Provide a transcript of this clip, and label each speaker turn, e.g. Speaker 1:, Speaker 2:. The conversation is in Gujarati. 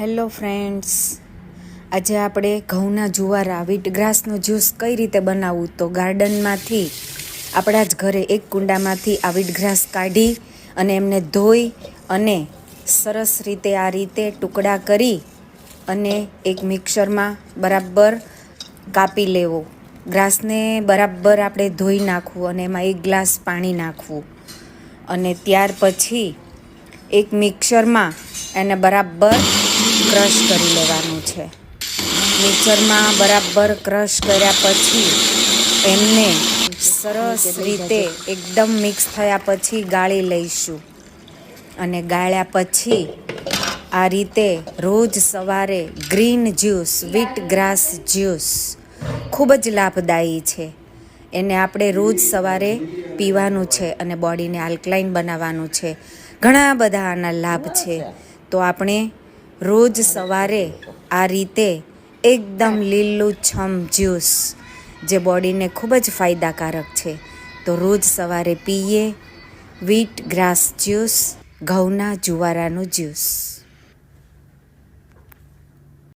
Speaker 1: હેલો ફ્રેન્ડ્સ આજે આપણે ઘઉંના જુવારા વીટગ્રાસનું જ્યુસ કઈ રીતે બનાવવું તો ગાર્ડનમાંથી આપણા જ ઘરે એક કુંડામાંથી આ વીટગ્રાસ કાઢી અને એમને ધોઈ અને સરસ રીતે આ રીતે ટુકડા કરી અને એક મિક્સરમાં બરાબર કાપી લેવો. ગ્રાસને બરાબર આપણે ધોઈ નાખવું અને એમાં એક ગ્લાસ પાણી નાખવું. અને ત્યાર પછી એક મિક્સરમાં એને બરાબર ક્રશ કરી લેવાનું છે. મિક્સરમાં બરાબર ક્રશ કર્યા પછી એમને સરસ રીતે એકદમ મિક્સ થયા પછી ગાળી લઈશું. અને ગાળ્યા પછી આ રીતે રોજ સવારે green juice wheat grass juice ખૂબ જ લાભદાયી છે. એને આપણે રોજ સવારે પીવાનું છે અને બોડીને આલ્કલાઇન બનાવવાનું છે. ઘણા બધા આના લાભ છે. તો આપણે રોજ સવારે આ રીતે એકદમ લીલું છમ જ્યુસ, જે બોડીને ખૂબ જ ફાયદાકારક છે. તો રોજ સવારે પીએ વીટ ગ્રાસ જ્યુસ ઘઉંના જુવારાનું જ્યુસ.